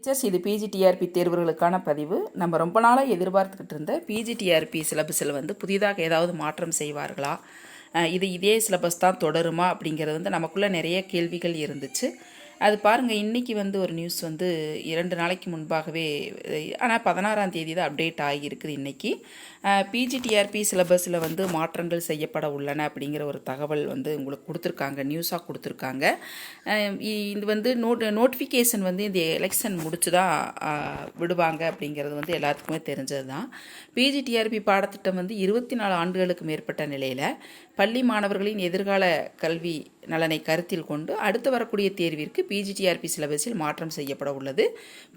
Teachers இது PGTRB தேர்வுகளுக்கான பதிவு. நம்ம ரொம்ப நாளாக எதிர்பார்த்துக்கிட்டு இருந்த பிஜிடிஆர்பி சிலபஸில் வந்து புதிதாக ஏதாவது மாற்றம் செய்வார்களா? இது இதே சிலபஸ் தான் தொடருமா அப்படிங்கிறது வந்து நமக்குள்ளே நிறைய கேள்விகள் இருந்துச்சு. அது பாருங்கள் இன்றைக்கி வந்து ஒரு நியூஸ் வந்து இரண்டு நாளைக்கு முன்பாகவே ஆனால் பதினாறாம் தேதி தான் அப்டேட் ஆகியிருக்குது இன்றைக்கி பிஜிடிஆர்பி சிலபஸில் வந்து மாற்றங்கள் செய்யப்பட உள்ளன அப்படிங்கிற ஒரு தகவல் வந்து உங்களுக்கு கொடுத்துருக்காங்க நியூஸாக கொடுத்துருக்காங்க. இ- இது வந்து நோட் நோட்டிஃபிகேஷன் வந்து இந்த எலெக்ஷன் முடிச்சு தான் விடுவாங்க அப்படிங்கிறது வந்து எல்லாத்துக்குமே தெரிஞ்சது தான். பிஜிடிஆர்பி பாடத்திட்டம் வந்து இருபத்தி நாலு ஆண்டுகளுக்கு மேற்பட்ட நிலையில் பள்ளி மாணவர்களின் எதிர்கால கல்வி நலனை கருத்தில் கொண்டு அடுத்து வரக்கூடிய தேர்விற்கு பிஜிடிஆர்பி சிலபஸில் மாற்றம் செய்யப்பட உள்ளது.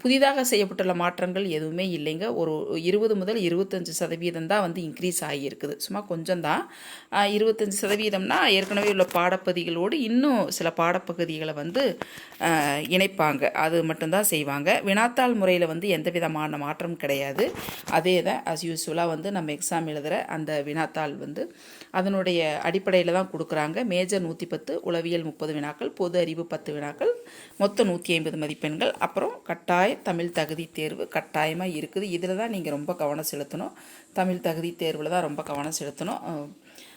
புதிதாக செய்யப்பட்டுள்ள மாற்றங்கள் எதுவுமே இல்லைங்க. ஒரு இருபது முதல் இருபத்தஞ்சு சதவீதம் தான் வந்து இன்க்ரீஸ் ஆகியிருக்குது. சும்மா கொஞ்சம் தான். இருபத்தஞ்சு சதவீதம்னா ஏற்கனவே உள்ள பாடப்பகுதிகளோடு இன்னும் சில பாடப்பகுதிகளை வந்து இணைப்பாங்க. அது மட்டும்தான் செய்வாங்க. வினாத்தாள் முறையில் வந்து எந்த விதமான மாற்றம் கிடையாது. அதே தான் அஸ் யூஸ்வலாக வந்து நம்ம எக்ஸாம் எழுதுகிற அந்த வினாத்தாள் வந்து அதனுடைய அடிப்படையில் தான் கொடுக்குறாங்க. மேஜர் நூற்றி பத்து உளவியல் முப்பது வினாக்கள் பொது அறிவு பத்து வினாக்கள் மொத்தம் நூற்றி ஐம்பது மதிப்பெண்கள். அப்புறம் கட்டாய தமிழ் தகுதி தேர்வு கட்டாயமாக இருக்குது. இதில் தான் நீங்கள் ரொம்ப கவனம் செலுத்தணும். தமிழ் தகுதி தேர்வில் தான் ரொம்ப கவனம் செலுத்தணும்.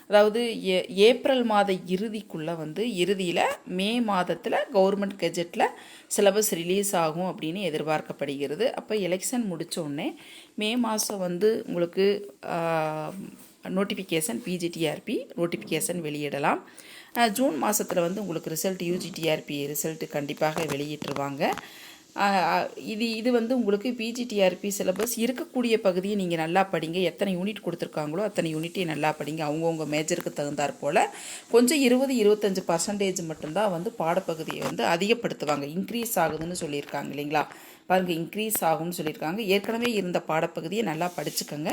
அதாவது ஏ ஏப்ரல் மாத இறுதிக்குள்ளே வந்து இறுதியில் மே மாதத்தில் கவர்மெண்ட் கெஜெட்டில் சிலபஸ் ரிலீஸ் ஆகும் அப்படின்னு எதிர்பார்க்கப்படுகிறது. அப்போ எலெக்ஷன் முடிச்ச உடனே மே மாதம் வந்து உங்களுக்கு நோட்டிஃபிகேஷன் பிஜிடிஆர்பி நோட்டிஃபிகேஷன் வெளியிடலாம். ஜூன் மாதத்தில் வந்து உங்களுக்கு ரிசல்ட் யூஜிடிஆர்பி ரிசல்ட் கண்டிப்பாக வெளியிட்டுருவாங்க. இது இது வந்து உங்களுக்கு பிஜிடிஆர்பி சிலபஸ் இருக்கக்கூடிய பகுதியை நீங்கள் நல்லா படிங்க. எத்தனை யூனிட் கொடுத்துருக்காங்களோ அத்தனை யூனிட்டையும் நல்லா படிங்க. அவங்கவுங்க மேஜருக்கு தகுந்தாற் போல் கொஞ்சம் இருபது இருபத்தஞ்சி பர்சன்டேஜ் மட்டும்தான் வந்து பாடப்பகுதியை வந்து அதிகப்படுத்துவாங்க. இன்க்ரீஸ் ஆகுதுன்னு சொல்லியிருக்காங்க இல்லைங்களா? பாருங்க இன்க்ரீஸ் ஆகும்னு சொல்லியிருக்காங்க. ஏற்கனவே இருந்த பாடப்பகுதியை நல்லா படிச்சுக்கோங்க.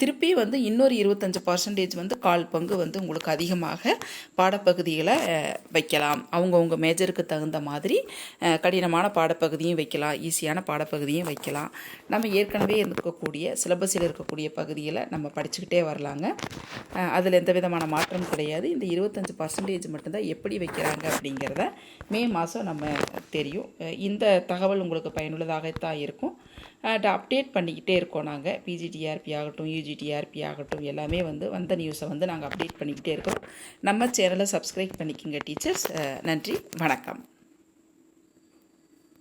திருப்பி வந்து இன்னொரு இருபத்தஞ்சு பர்சன்டேஜ் வந்து கால் பங்கு வந்து உங்களுக்கு அதிகமாக பாடப்பகுதிகளை வைக்கலாம். அவங்கவுங்க மேஜருக்கு தகுந்த மாதிரி கடினமான பாடப்பகுதியும் வைக்கலாம். ஈஸியான பாடப்பகுதியும் வைக்கலாம். நம்ம ஏற்கனவே இருக்கக்கூடிய சிலபஸில் இருக்கக்கூடிய பகுதிகளை நம்ம படிச்சுக்கிட்டே வரலாங்க. அதில் எந்த விதமான மாற்றம் கிடையாது. இந்த இருபத்தஞ்சு பர்சன்டேஜ் மட்டும்தான் எப்படி வைக்கிறாங்க அப்படிங்கிறத மே மாதம் நம்ம தெரியும். இந்த தகவல் உங்களுக்கு பயனுள்ளதாகத்தான் இருக்கும். அப்டேட் பண்ணிக்கிட்டே இருக்கோம் நாங்கள் பிஜிடிஆர்பி ஆகட்டும் யூஜிடிஆர்பி ஆகட்டும் எல்லாமே வந்து வந்த நியூஸை வந்து நாங்கள் அப்டேட் பண்ணிக்கிட்டே இருக்கோம். நம்ம சேனலை சப்ஸ்கிரைப் பண்ணிக்கோங்க டீச்சர்ஸ் நன்றி வணக்கம்.